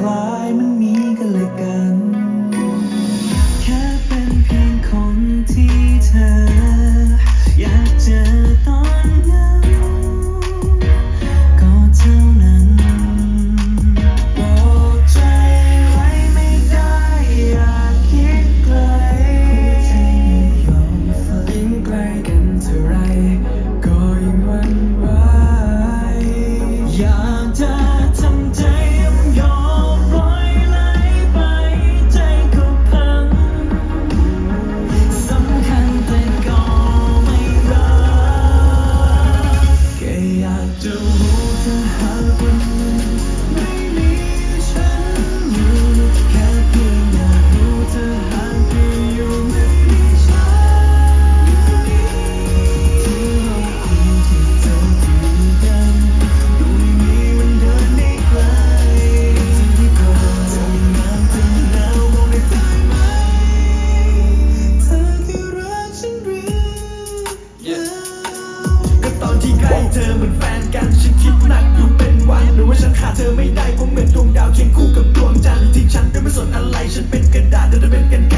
climb ที่ใกล้เธอเหมือนแฟนกันฉันคิดหนักอยู่เป็นวันหรือว่าฉันขาดเธอไม่ได้ผมเหมือนดวงดาวเคียงคู่กับดวงจันทร์ที่ฉันได้ไม่สนอะไรฉันเป็นกระดาษเธอเป็นกันไก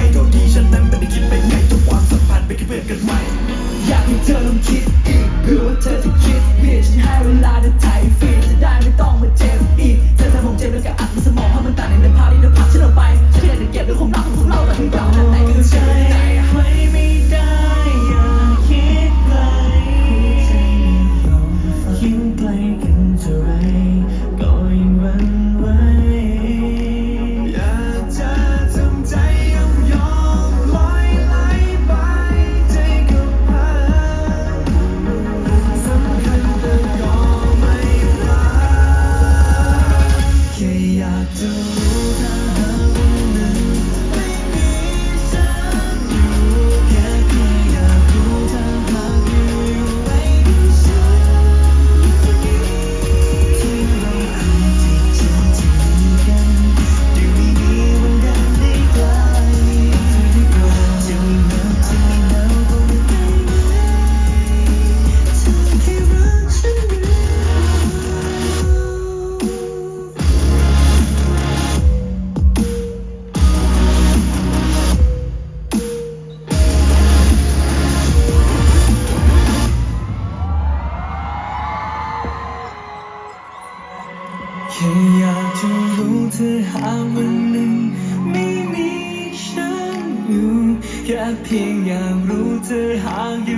ธอหากวันหนึ่งไม่มีฉันอยู่แค่เพียงอยากรู้เธอหากอยู่